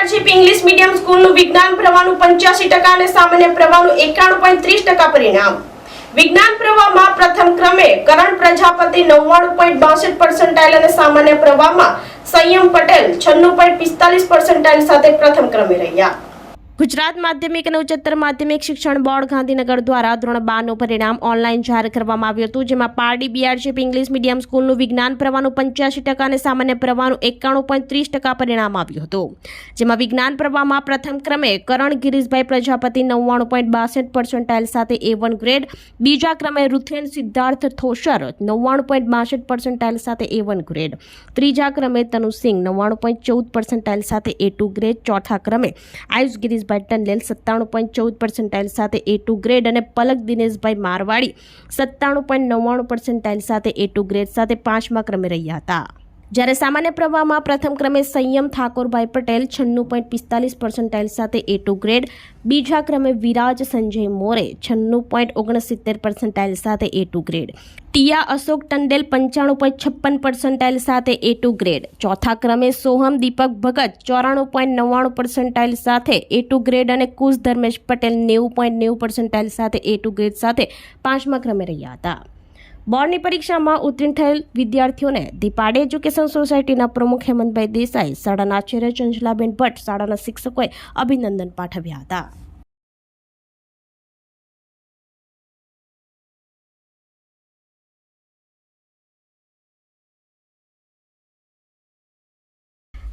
બીઆરજીપ English medium સ્કૂલનું વિજ્ઞાન પ્રવાહનું પંચ્યાસી ટકા અને સામાન્ય પ્રવાહનું એકાણું પોઈન્ટ ત્રીસ ટકા પરિણામ. વિજ્ઞાન પ્રવાહમાં પ્રથમ ક્રમે કરણ પ્રજાપતિ નવ્વાણું પોઈન્ટ બાસઠ પર્સન્ટાઇલ અને સામાન્ય પ્રવાહમાં સંયમ પટેલ છન્નું પોઈન્ટ પિસ્તાલીસ પર્સન્ટાઇલ સાથે પ્રથમ ક્રમે રહ્યા. ગુજરાત માધ્યમિક અને ઉચ્ચતર માધ્યમિક શિક્ષણ બોર્ડ ગાંધીનગર દ્વારા ધોરણ બારનું પરિણામ ઓનલાઈન જાહેર કરવામાં આવ્યું હતું, જેમાં પારડી બીઆરશીપ ઇંગ્લિશ મીડિયમ સ્કૂલનું વિજ્ઞાન પ્રવાહનું પંચ્યાસી ટકા અને સામાન્ય પ્રવાહનું એકાણું પોઈન્ટ ત્રીસ ટકા પરિણામ આવ્યું હતું. જેમાં વિજ્ઞાન પ્રવાહમાં પ્રથમ ક્રમે કરણ ગિરીશભાઈ પ્રજાપતિ નવ્વાણું પોઈન્ટ બાસઠ પર્સન્ટાઇલ સાથે એ વન ગ્રેડ બીજા ક્રમે રુથેન સિદ્ધાર્થ થોશર નવ્વાણું પોઈન્ટ બાસઠ પર્સન્ટાઇલ સાથે એ વન ગ્રેડ ત્રીજા ક્રમે તનુસિંહ નવ્વાણું પોઈન્ટ ચૌદ પર્સન્ટાઇલ સાથે એ ટુ ગ્રેડ ચોથા ક્રમે આયુષ ગિરીશભાઈ ટંડેલ સત્તાણું પોઈન્ટ ચૌદ પર્સન્ટાઇલ સાથે એ ટુ ગ્રેડ અને પલક દિનેશભાઈ મારવાડી સત્તાણું પોઈન્ટ નવ્વાણું પર્સન્ટાઇલ સાથે એ ટુ ગ્રેડ સાથે પાંચમા ક્રમે રહ્યા હતા. જ્યારે સામાન્ય પ્રવાહમાં પ્રથમ ક્રમે સંયમ, ઠાકોરભાઈ પટેલ છન્નું પોઈન્ટ પિસ્તાલીસ પર્સન્ટાઇલ સાથે એ ટુ ગ્રેડ બીજા ક્રમે વિરાજ સંજય મોરે છન્નું પોઈન્ટ ઓગણસિત્તેર પર્સન્ટાઇલ સાથે A two grade Tiya Ashok Tandel પંચાણું પોઈન્ટ છપ્પન પર્સન્ટાઇલ સાથે એ ટુ ગ્રેડ ચોથા ક્રમે સોહમ દીપક ભગત ચોરાણું પોઈન્ટ નવ્વાણું પર્સન્ટાઇલ સાથે એ ટુ ગ્રેડ અને કુશ ધર્મેશ પટેલ નેવું પોઈન્ટ નેવું પર્સન્ટાઇલ સાથે એ ટુ ગ્રેડ સાથે પાંચમા ક્રમે રહ્યા હતા. બોર્ડની પરીક્ષામાં ઉત્તીર્ણ થયેલ વિદ્યાર્થીઓને ધીપાડે એજ્યુકેશન સોસાયટીના પ્રમુખ હેમંતભાઈ દેસાઈ, શાળાના આચાર્ય ચંચલાબેન ભટ્ટ, શાળાના શિક્ષકોએ અભિનંદન પાઠવ્યા હતા.